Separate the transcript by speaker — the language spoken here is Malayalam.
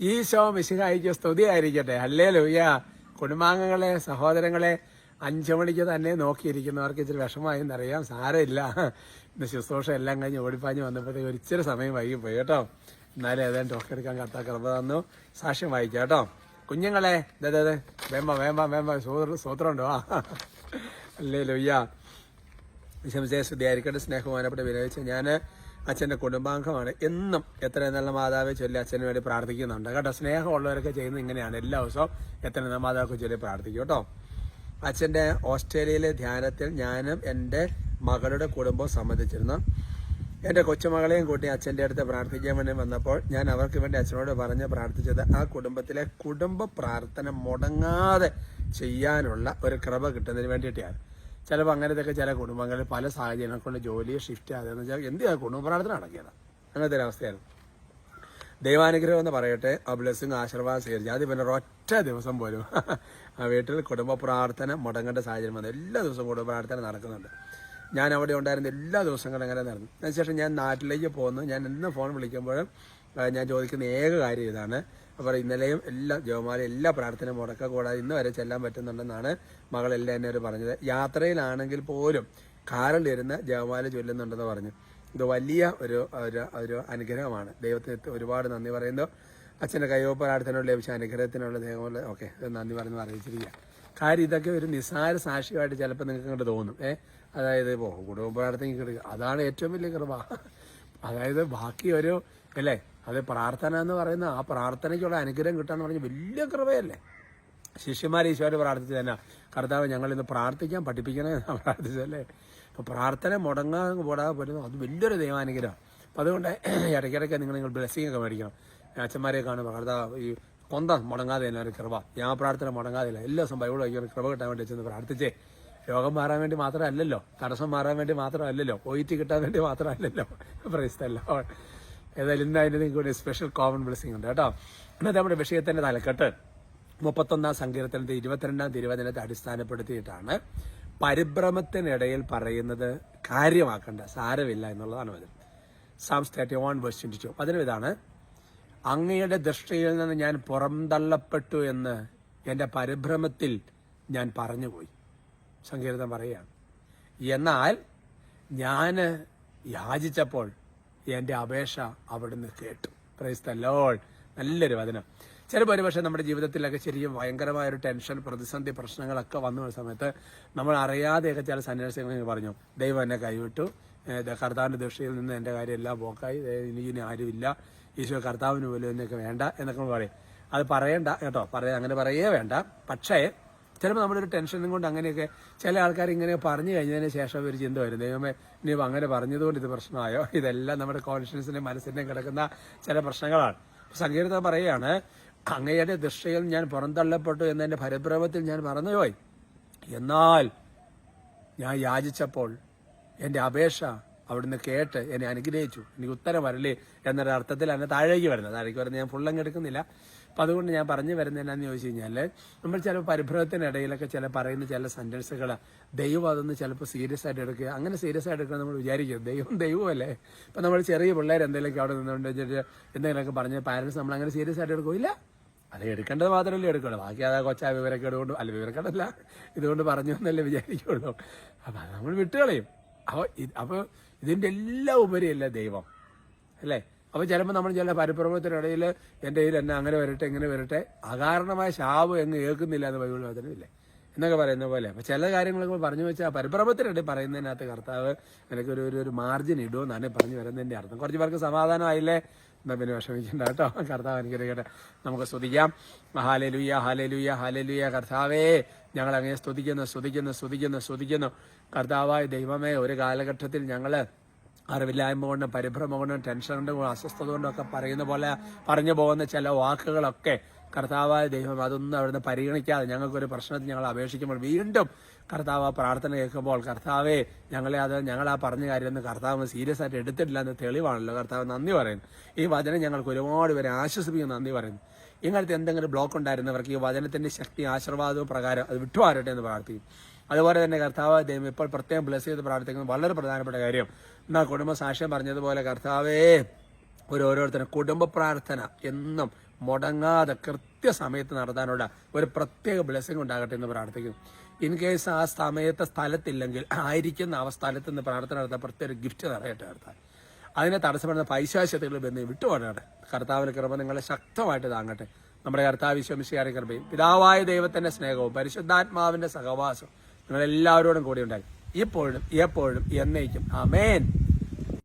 Speaker 1: ഈശോ മിശിഹായിക്ക് സ്തുതിയായിരിക്കട്ടെ അല്ലേ ലൂയ്യ കുടുംബാംഗങ്ങളെ സഹോദരങ്ങളെ അഞ്ചു മണിക്ക് തന്നെ നോക്കിയിരിക്കുന്നവർക്ക് ഇച്ചിരി വിഷമമായെന്നറിയാം സാരമില്ല. ഇന്ന് ശുശ്രൂഷ എല്ലാം കഴിഞ്ഞ് ഓടിപ്പാഞ്ഞ് വന്നപ്പോഴത്തേക്ക് ഒരു ഇച്ചിരി സമയം വൈകിപ്പോയി കേട്ടോ. എന്നാലും ഏതായാലും ടോക്ക് എടുക്കാൻ കർത്താ കൃപ തന്നു. സാക്ഷ്യം വായിക്കാം കേട്ടോ. കുഞ്ഞുങ്ങളെ ദേ വേമ്പ വേമ്പ വേമ്പ സൂത്രമുണ്ടോ? ആ അല്ലേ ലൂയ്യ വിശംസയെ സ്തുതിയായിരിക്കട്ടെ സ്നേഹമാനപ്പെട്ട് വിനയിച്ച് ഞാൻ അച്ഛന്റെ കുടുംബാംഗമാണ്. എന്നും എത്ര നല്ല മാതാവെ ചൊല്ലി അച്ഛന് വേണ്ടി പ്രാർത്ഥിക്കുന്നുണ്ട്. കേട്ടോ സ്നേഹമുള്ളവരൊക്കെ ചെയ്യുന്നത് ഇങ്ങനെയാണ്. എല്ലാ ദിവസവും എത്ര നല്ല മാതാവൊക്കെ ചൊല്ലി പ്രാർത്ഥിക്കും കേട്ടോ. അച്ഛന്റെ ഓസ്ട്രേലിയയിലെ ധ്യാനത്തിൽ ഞാനും എന്റെ മകളുടെ കുടുംബവും സംബന്ധിച്ചിരുന്നു. എന്റെ കൊച്ചുമകളെയും കൂട്ടി അച്ഛന്റെ അടുത്ത് പ്രാർത്ഥിക്കാൻ വേണ്ടി വന്നപ്പോൾ ഞാൻ അവർക്ക് വേണ്ടി അച്ഛനോട് പറഞ്ഞ് പ്രാർത്ഥിച്ചത് ആ കുടുംബത്തിലെ കുടുംബ പ്രാർത്ഥന മുടങ്ങാതെ ചെയ്യാനുള്ള ഒരു കൃപ കിട്ടുന്നതിന് വേണ്ടിയിട്ടാണ്. ചിലപ്പോൾ അങ്ങനത്തെയൊക്കെ ചില കുടുംബങ്ങളിൽ പല സാഹചര്യങ്ങൾ കൊണ്ട് ജോലിയെ ഷിഫ്റ്റ് ആകുതെന്ന് വെച്ചാൽ എന്തിയാ കുടുംബ പ്രാർത്ഥന നടക്കിയതാണ് അങ്ങനത്തെ ഒരു അവസ്ഥയാണ്. ദൈവാനുഗ്രഹം എന്ന് പറയട്ടെ ആ ബ്ലെസ്സിങ് ആശീർവാദം സ്വീകരിച്ചു അത് പിന്നെ ഒറ്റ ദിവസം പോലും. ആ വീട്ടിൽ കുടുംബ പ്രാർത്ഥന മുടങ്ങേണ്ട സാഹചര്യം വന്നു എല്ലാ ദിവസവും കുടുംബ പ്രാർത്ഥന നടക്കുന്നുണ്ട്. ഞാൻ അവിടെ ഉണ്ടായിരുന്ന എല്ലാ ദിവസങ്ങളും അങ്ങനെ നടന്നു. അതിനുശേഷം ഞാൻ നാട്ടിലേക്ക് പോകുന്നു ഞാൻ എന്നും ഫോൺ വിളിക്കുമ്പോഴും ആ, ഞാൻ ചോദിക്കുന്ന ഏക കാര്യം ഇതാണ്. അപ്പോൾ ഇന്നലെയും എല്ലാ ജോമാല എല്ലാ പ്രാർത്ഥന മുടക്ക കൂടാതെ ഇന്ന് വരെ ചെല്ലാൻ പറ്റുന്നുണ്ടെന്നാണ് മകളെല്ലാം എന്നെ ഒരു പറഞ്ഞത്. യാത്രയിലാണെങ്കിൽ പോലും കാരണം തരുന്ന ജവമാല ചൊല്ലുന്നുണ്ടെന്ന് പറഞ്ഞു. ഇത് വലിയ ഒരു ഒരു അനുഗ്രഹമാണ്. ദൈവത്തിന് ഒരുപാട് നന്ദി പറയുന്നു. അച്ഛന്റെ കയ്യൊപ്പ് പ്രാർത്ഥനയോട് ലഭിച്ച അനുഗ്രഹത്തിനുള്ള ദൈവമുള്ള ഓക്കെ നന്ദി പറഞ്ഞു അറിയിച്ചിരിക്കുക കാര്യം ഇതൊക്കെ ഒരു നിസ്സാര സാക്ഷിയായിട്ട് ചിലപ്പോൾ നിങ്ങൾക്ക് ഇങ്ങോട്ട് തോന്നും. ഏ അതായത് ഇപ്പോൾ കുടുംബ പ്രാർത്ഥനയ്ക്ക് അതാണ് ഏറ്റവും വലിയ കൃപ. അതായത് ബാക്കി ഒരു അല്ലേ? അത് പ്രാർത്ഥന എന്ന് പറയുന്ന ആ പ്രാർത്ഥനയ്ക്കുള്ള അനുഗ്രഹം കിട്ടാന്ന് പറഞ്ഞാൽ വലിയ കൃപയല്ലേ? ശിഷ്യന്മാർ ഈശോയോട് പ്രാർത്ഥിച്ചു തന്നെ കർത്താവ് ഞങ്ങൾ ഇന്ന് പ്രാർത്ഥിക്കാൻ പഠിപ്പിക്കണേ പ്രാർത്ഥിച്ചല്ലേ അപ്പോൾ പ്രാർത്ഥന മുടങ്ങാതെ കൂടാതെ പറ്റുന്നു അത് വലിയൊരു ദൈവാനുഗ്രഹം. അപ്പം അതുകൊണ്ട് ഇടയ്ക്കിടയ്ക്ക് നിങ്ങൾ നിങ്ങൾ ബ്ലെസ്സിങ് ഒക്കെ മേടിക്കണം. അച്ഛന്മാരെ കാണുമ്പോൾ കർത്താവ് ഈ കൊന്ത മുടങ്ങാതെ തന്നെ ഒരു കൃപ. ഞാൻ പ്രാർത്ഥന മുടങ്ങാതെ ഇല്ല എല്ലാ ദിവസം ബൈബിൾ വയ്ക്കുന്ന കൃപ കിട്ടാൻ വേണ്ടി ചെന്ന് പ്രാർത്ഥിച്ചേ. രോഗം മാറാൻ വേണ്ടി മാത്രമല്ലല്ലോ തടസ്സം മാറാൻ വേണ്ടി മാത്രമല്ലല്ലോ ഒയിറ്റ് കിട്ടാൻ വേണ്ടി മാത്രമല്ലല്ലോ. പ്രൈസ്തല്ലോ ഏതായാലും ഇന്ന് അതിന് നിങ്ങൾക്ക് ഒരു സ്പെഷ്യൽ കോമൺ ബ്ലെസ്സിങ് ഉണ്ട് കേട്ടോ. എന്നാൽ നമ്മുടെ വിഷയത്തിന്റെ തലക്കെട്ട്. മുപ്പത്തൊന്നാം സങ്കീർത്തനത്തെ ഇരുപത്തിരണ്ടാം തിരുവചനത്തെ അടിസ്ഥാനപ്പെടുത്തിയിട്ടാണ് പരിഭ്രമത്തിനിടയിൽ പറയുന്നത് കാര്യമാക്കേണ്ട സാരമില്ല എന്നുള്ളതാണ് അത് Psalms thirty one verse twenty two അതിനും ഇതാണ് അങ്ങയുടെ ദൃഷ്ടിയിൽ നിന്ന് ഞാൻ പുറംതള്ളപ്പെട്ടു എന്ന് എന്റെ പരിഭ്രമത്തിൽ ഞാൻ പറഞ്ഞുപോയി. സങ്കീർത്തം പറയുകയാണ്. എന്നാൽ ഞാൻ യാചിച്ചപ്പോൾ എന്റെ അപേക്ഷ അവിടുന്ന് കേട്ടു. പ്രൈസ് ദ നല്ലൊരു വചനം. ചിലപ്പോൾ ഒരുപക്ഷെ നമ്മുടെ ജീവിതത്തിലൊക്കെ ശരിക്കും ഭയങ്കരമായ ഒരു ടെൻഷൻ പ്രതിസന്ധി പ്രശ്നങ്ങളൊക്കെ വന്നു സമയത്ത് നമ്മൾ അറിയാതെയൊക്കെ ചില സന്യാസികൾ പറഞ്ഞു ദൈവം എന്നെ കൈവിട്ടു. കർത്താവിന്റെ ദൃഷ്ടിയിൽ നിന്ന് എന്റെ കാര്യം എല്ലാം പോക്കായി. ഇനി ആരുമില്ല. ഈശോ കർത്താവിന് പോലും എന്നൊക്കെ വേണ്ട എന്നൊക്കെ പറയും. അത് പറയണ്ട കേട്ടോ. പറയാ അങ്ങനെ പറയേ വേണ്ട. പക്ഷേ ചിലപ്പോൾ ഒരു ടെൻഷനും കൊണ്ട് അങ്ങനെയൊക്കെ ചില ആൾക്കാർ ഇങ്ങനെ പറഞ്ഞു കഴിഞ്ഞതിന് ശേഷം ഒരു ചിന്ത വരും. ദൈവമേ ഇനി അങ്ങനെ പറഞ്ഞതുകൊണ്ട് ഇത് പ്രശ്നമായോ? ഇതെല്ലാം നമ്മുടെ കോൺഷ്യൻസിന്റെ മനസ്സിന്റെ കിടക്കുന്ന ചില പ്രശ്നങ്ങളാണ്. സങ്കീർത്ത പറയുകയാണ് അങ്ങയുടെ ദൃഷ്ടയിൽ ഞാൻ പുറന്തള്ളപ്പെട്ടു എന്നതിന്റെ പരിഭ്രമത്തിൽ ഞാൻ പറഞ്ഞുപോയി എന്നാൽ ഞാൻ യാചിച്ചപ്പോൾ എന്റെ അപേക്ഷ അവിടുന്ന് കേട്ട് എന്നെ അനുഗ്രഹിച്ചു. എനിക്ക് ഉത്തരം വരല്ലേ എന്നൊരു അർത്ഥത്തിൽ എന്നെ താഴേക്ക് വരുന്നത്. താഴേക്ക് വരുന്നത് ഞാൻ ഫുള്ളങ്ങ് എടുക്കുന്നില്ല. അപ്പം അതുകൊണ്ട് ഞാൻ പറഞ്ഞു വരുന്നത് എന്നാന്ന് ചോദിച്ചു കഴിഞ്ഞാൽ നമ്മൾ ചില പരിഭ്രമത്തിനിടയിലൊക്കെ ചില പറയുന്ന ചില സെന്റൻസുകൾ ദൈവം അതൊന്ന് ചിലപ്പോൾ സീരിയസ് ആയിട്ട് എടുക്കുക അങ്ങനെ സീരിയസ് ആയിട്ട് എടുക്കുക നമ്മൾ വിചാരിക്കും ദൈവം ദൈവമല്ലേ ഇപ്പം നമ്മൾ ചെറിയ പിള്ളേർ എന്തെങ്കിലുമൊക്കെ അവിടെ നിന്നുകൊണ്ട് വെച്ചിട്ട് എന്തെങ്കിലുമൊക്കെ പറഞ്ഞ് പാരൻസ് നമ്മൾ അങ്ങനെ സീരിയസ് ആയിട്ട് എടുക്കില്ല അത് എടുക്കേണ്ടത് മാത്രമല്ലേ എടുക്കുള്ളൂ. ബാക്കി അതാ കൊച്ചാ വിവരക്കേട് കൊണ്ട് അല്ല വിവരക്കേടല്ല. ഇതുകൊണ്ട് പറഞ്ഞു എന്നല്ലേ വിചാരിക്കുള്ളൂ. അപ്പം അത് നമ്മൾ വിട്ടുകളയും. അപ്പോൾ ഇതിന്റെ എല്ലാം ഉപരിയല്ല ദൈവം. അല്ലേ? അപ്പോൾ ചിലപ്പോൾ നമ്മൾ ചില പരിഭ്രമത്തിനിടയിൽ എന്റെ കയ്യിൽ എന്നെ അങ്ങനെ വരട്ടെ ഇങ്ങനെ വരട്ടെ അകാരണമായ ശാപം എങ്ങ് ഏൽക്കുന്നില്ല എന്ന് ബൈബിൾ വചനമില്ലേ എന്നൊക്കെ പറയുന്ന പോലെ. അപ്പൊ ചില കാര്യങ്ങളൊക്കെ പറഞ്ഞു വെച്ചാൽ പരിഭ്രമത്തിനുണ്ട് പറയുന്നതിനകത്ത് കർത്താവ് നിനക്ക് ഒരു ഒരു മാർജിൻ ഇടുമെന്നാണ് പറഞ്ഞു വരുന്നതിന്റെ അർത്ഥം. കുറച്ച് പേർക്ക് സമാധാനമായില്ലേ? എന്നാ പിന്നെ വിഷമിക്കണ്ട കേട്ടോ. കർത്താവ് അനുഗ്രഹിക്കട്ടെ നമുക്ക് സ്തുതിക്കാം. ഹാലലുയ ഹാലലുയ ഹാലലുയ കർത്താവേ ഞങ്ങൾ അങ്ങനെ സ്തുതിക്കുന്നു സ്തുതിക്കുന്നു സ്തുതിക്കുന്നു സ്തുതിക്കുന്നു. കർത്താവായ ദൈവമേ ഒരു കാലഘട്ടത്തിൽ ഞങ്ങൾ അറിവില്ലായ്മ കൊണ്ടും പരിഭ്രമം കൊണ്ടും ടെൻഷൻ കൊണ്ടും അസ്വസ്ഥത കൊണ്ടും ഒക്കെ പറയുന്ന പോലെ പറഞ്ഞു പോകുന്ന ചില വാക്കുകളൊക്കെ കർത്താവായ ദൈവം അതൊന്നും അവിടുന്ന് പരിഗണിക്കാതെ ഞങ്ങൾക്കൊരു പ്രശ്നത്തിൽ ഞങ്ങൾ അപേക്ഷിക്കുമ്പോൾ വീണ്ടും കർത്താവ് പ്രാർത്ഥന കേൾക്കുമ്പോൾ കർത്താവെ ഞങ്ങളെ അത് ഞങ്ങൾ ആ പറഞ്ഞ കാര്യം ഒന്ന് കർത്താവ് സീരിയസ് ആയിട്ട് എടുത്തിട്ടില്ല എന്ന് തെളിവാണല്ലോ. കർത്താവ് നന്ദി പറയുന്നു. ഈ വചനം ഞങ്ങൾക്ക് ഒരുപാട് പേരെ ആശ്വസിപ്പിക്കുന്ന നന്ദി പറയുന്നു. ഇങ്ങനത്തെ എന്തെങ്കിലും ബ്ലോക്ക് ഉണ്ടായിരുന്നവർക്ക് ഈ വചനത്തിന്റെ ശക്തി ആശീർവാദവും പ്രകാരം അത് വിട്ടുമാറട്ടെ എന്ന് പ്രാർത്ഥിക്കും. അതുപോലെ തന്നെ കർത്താവ് ദൈവം ഇപ്പോൾ പ്രത്യേകം ബ്ലസ് ചെയ്ത് പ്രാർത്ഥിക്കുന്നത് വളരെ പ്രധാനപ്പെട്ട കാര്യം. എന്നാൽ കുടുംബ സാക്ഷ്യം പറഞ്ഞതുപോലെ കർത്താവേ ഒരു ഓരോരുത്തരും കുടുംബ പ്രാർത്ഥന എന്നും മുടങ്ങാതെ കൃത്യസമയത്ത് നടത്താനുള്ള ഒരു പ്രത്യേക ബ്ലെസ്സിങ് ഉണ്ടാകട്ടെ എന്ന് പ്രാർത്ഥിക്കുന്നു. ഇൻ കേസ് ആ സമയത്തെ സ്ഥലത്തില്ലെങ്കിൽ ആയിരിക്കുന്ന ആ സ്ഥലത്ത് നിന്ന് പ്രാർത്ഥന നടത്താൻ പ്രത്യേക ഗിഫ്റ്റ് നിറയട്ടെ നടത്താൻ അതിനെ തടസ്സപ്പെടുന്ന പൈശാശത്തുകൾ ബന്ധം വിട്ടുപോകട്ടെ കർത്താവിന് കൃപ നിങ്ങളെ ശക്തമായിട്ട് താങ്ങട്ടെ. നമ്മുടെ കർത്താവ് വിശ്വമിശിയാരി കൃപയും പിതാവായ ദൈവത്തിന്റെ സ്നേഹവും പരിശുദ്ധാത്മാവിന്റെ സഹവാസവും നിങ്ങളെല്ലാവരോടും കൂടി ഉണ്ടായി ഇപ്പോഴും എപ്പോഴും എന്നേക്കും. അമേൻ